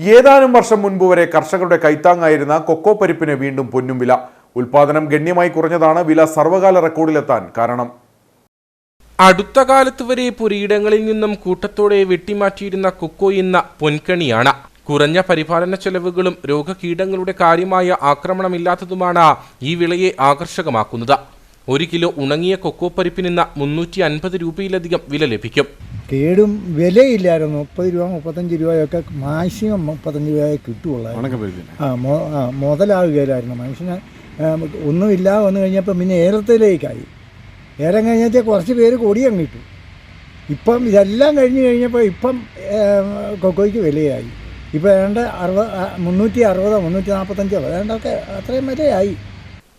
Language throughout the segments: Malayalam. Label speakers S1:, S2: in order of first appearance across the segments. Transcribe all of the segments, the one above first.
S1: ഏതാനും വർഷം മുൻപ് വരെ കർഷകരുടെ കൈത്താങ്ങായിരുന്ന കൊക്കോ പരിപ്പിന് വീണ്ടും പൊന്നും വില. ഉൽപാദനം ഗണ്യമായി കുറഞ്ഞതാണ് വില സർവകാല റെക്കോർഡിലെത്താൻ കാരണം.
S2: അടുത്ത കാലത്ത് വരെ പുരയിടങ്ങളിൽ നിന്നും കൂട്ടത്തോടെ വെട്ടിമാറ്റിയിരുന്ന കൊക്കോ എന്ന പൊൻകണിയാണ്. കുറഞ്ഞ പരിപാലന ചെലവുകളും രോഗകീടങ്ങളുടെ കാര്യമായ ആക്രമണമില്ലാത്തതുമാണ് ഈ വിളയെ ആകർഷകമാക്കുന്നത്. ഒരു കിലോ ഉണങ്ങിയ കൊക്കോ പരിപ്പിനിന്ന് മുന്നൂറ്റി അൻപത് രൂപയിലധികം വില ലഭിക്കും.
S3: കേടും വിലയില്ലായിരുന്നു. മുപ്പത് രൂപ മുപ്പത്തഞ്ച് രൂപയൊക്കെ മാക്സിമം മുപ്പത്തഞ്ച് രൂപയെ കിട്ടുള്ളായിരുന്നു ആ മോ ആ മുതലാകുകയില്ലായിരുന്നു മനുഷ്യന് ഒന്നുമില്ല ഒന്നുമില്ലാതെ വന്നു കഴിഞ്ഞപ്പോൾ പിന്നെ ഏലത്തിലേക്കായി. ഏലം കഴിഞ്ഞാൽ കുറച്ച് പേര് കൊടിയങ്ങ് കിട്ടും ഇപ്പം ഇതെല്ലാം കഴിഞ്ഞ് കഴിഞ്ഞപ്പോൾ ഇപ്പം കൊക്കോയ്ക്ക് വിലയായി. ഇപ്പോൾ ഏതാണ്ട് അറുപത് മുന്നൂറ്റി അറുപത് മുന്നൂറ്റി നാൽപ്പത്തഞ്ചോ ഏതാണ്ടൊക്കെ അത്രയും വിലയായി.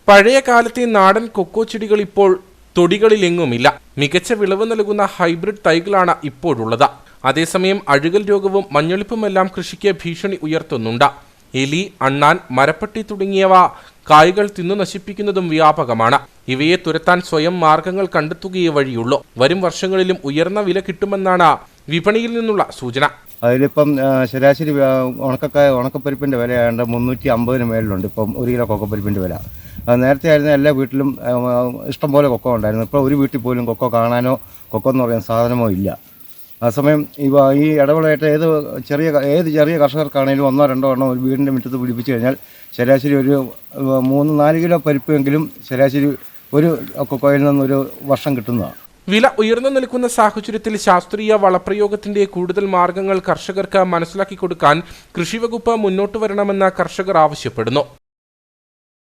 S2: പഴയ കാലത്തെ നാടൻ കൊക്കോ ചെടികൾ ഇപ്പോൾ തൊടികളിലെങ്ങുമില്ല. മികച്ച വിളവ് നൽകുന്ന ഹൈബ്രിഡ് തൈകളാണ് ഇപ്പോഴുള്ളത്. അതേസമയം അഴുകൽ രോഗവും മഞ്ഞളിപ്പുമെല്ലാം കൃഷിക്ക് ഭീഷണി ഉയർത്തുന്നുണ്ട്. എലി അണ്ണാൻ മരപ്പട്ടി തുടങ്ങിയവ കായ്കൾ തിന്നു നശിപ്പിക്കുന്നതും വ്യാപകമാണ്. ഇവയെ തുരത്താൻ സ്വയം മാർഗങ്ങൾ കണ്ടെത്തുകയേ വഴിയുള്ളൂ. വരും വർഷങ്ങളിലും ഉയർന്ന വില കിട്ടുമെന്നാണ് വിപണിയിൽ നിന്നുള്ള സൂചന.
S4: അതിലിപ്പം ശരാശരി ഉണക്കക്കായ ഉണക്കപ്പരിപ്പിന്റെ വില ഏതാണ്ട് മുന്നൂറ്റി അമ്പതിന് മേളിലുണ്ട്. ഇപ്പം ഒരു കിലോ കൊക്കപ്പരിപ്പിന്റെ വില. നേരത്തെ ആയിരുന്ന എല്ലാ വീട്ടിലും ആ, ഇഷ്ടംപോലെ കൊക്കോ ഉണ്ടായിരുന്നു. ഇപ്പോൾ ഒരു വീട്ടിൽ പോലും കൊക്കോ കാണാനോ കൊക്കോ എന്ന് പറയുന്ന സാധനമോ ഇല്ല. സമയം ഇവ ഈ ഇടവിളയായിട്ട് ഏത് ചെറിയ ഏത് ചെറിയ കർഷകർക്കാണെങ്കിലും ഒന്നോ രണ്ടോ എണ്ണോ ഒരു വീടിന്റെ മുറ്റത്ത് പിടിപ്പിച്ച് കഴിഞ്ഞാൽ ശരാശരി ഒരു ആ, മൂന്ന് നാല് കിലോ പരിപ്പെങ്കിലും ശരാശരി ഒരു കൊക്കോയിൽ നിന്നൊരു വർഷം കിട്ടുന്നതാണ്.
S2: വില ഉയർന്നു നിൽക്കുന്ന സാഹചര്യത്തിൽ ശാസ്ത്രീയ വളപ്രയോഗത്തിന്റെ കൂടുതൽ മാർഗങ്ങൾ കർഷകർക്ക് മനസ്സിലാക്കി കൊടുക്കാൻ കൃഷിവകുപ്പ് മുന്നോട്ട് വരണമെന്ന് കർഷകർ ആവശ്യപ്പെടുന്നു.